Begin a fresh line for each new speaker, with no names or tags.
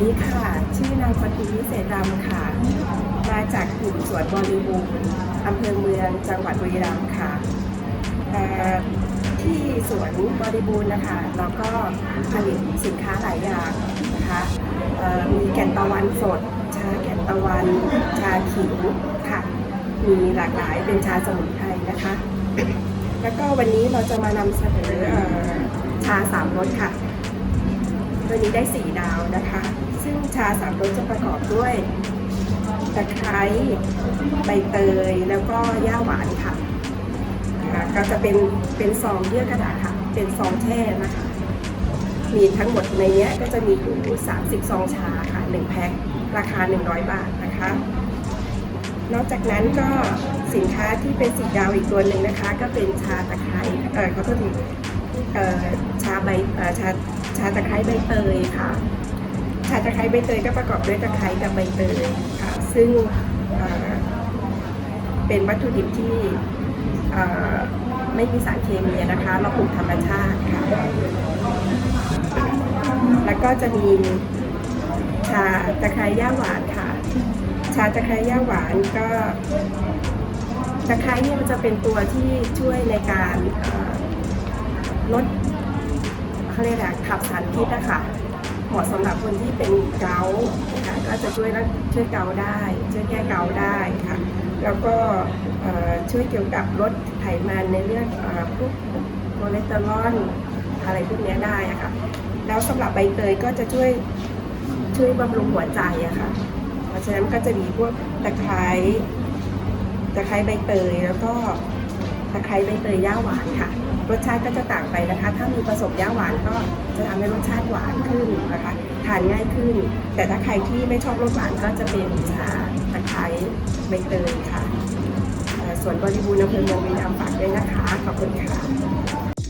ดีค่ะ ชื่อนางคอนติวิเศษรำค่ะ มาจากกลุ่มสวนบริบูรณ์อำเภอเมืองจังหวัดบุรีรัมย์ค่ะ ที่สวนบริบูรณ์นะคะเราก็ผลิตสินค้าหลายอย่างนะคะมีแก่นตะวันสด ชาแก่นตะวัน ชาขิงค่ะ มีหลากหลายเป็นชาสมุนไพรนะคะ แล้วก็วันนี้เราจะมานำเสนอชาสามรสค่ะ ตัวนี้ได้สี่ดาวนะคะ ซึ่งชาสามรสจะประกอบด้วยตะไคร้ใบเตยแล้วก็ย่าหวานค่ะค่ะก็จะเป็นเป็นซองเยื่อกระดาษค่ะ เป็นซองแช่นะคะ มีทั้งหมดในนี้ก็จะมีอยู่30ซองชาค่ะ1แพ็คราคา 100 บาทนะคะ นอกจากนั้นก็สินค้าที่เป็นสีดาวอีกตัวหนึ่งนะคะ ก็เป็นชาตะไคร้เออเขาโทษทีเออชาใบเออชา ชาตะไคร้ใบเตยค่ะ ชาตะไคร้ใบเตยก็ประกอบด้วยตะไคร้กับใบเตยค่ะ ซึ่งเป็นวัตถุดิบที่ไม่มีสารเคมีนะคะ เราปลูกธรรมชาติค่ะ แล้วก็จะมีชาตะไคร้ย่าหวานค่ะ ชาตะไคร้ย่าหวานก็ตะไคร้เนี่ยมันจะเป็นตัวที่ช่วยในการลด เขาเรียกอะไรขับสารพิษนะคะเหมาะสำหรับคนที่เป็นเกาต์นะคะก็จะช่วยช่วยเกาได้ ช่วยแก้เกาได้ค่ะ แล้วก็ช่วยเกี่ยวกับลดไขมันในเรื่องพวกคอเลสเตอรอลอะไรพวกนี้ได้อะค่ะ แล้วสำหรับใบเตยก็จะช่วยช่วยบำรุงหัวใจอะค่ะ เพราะฉะนั้นก็จะมีพวกตะไคร้ตะไคร้ใบเตยแล้วก็ ตะไคร้ใบเตยย่าหวานค่ะ รสชาติก็จะต่างไปนะคะ ถ้ามีผสมย่าหวานก็จะทำให้รสชาติหวานขึ้นนะคะ ทานง่ายขึ้น แต่ถ้าใครที่ไม่ชอบรสหวานก็จะเป็นชาตะไคร้ใบเตยค่ะ ส่วนบริบูรณ์อำเภอเมืองบุรีรัมย์ฝากด้วยนะคะ ขอบคุณค่ะ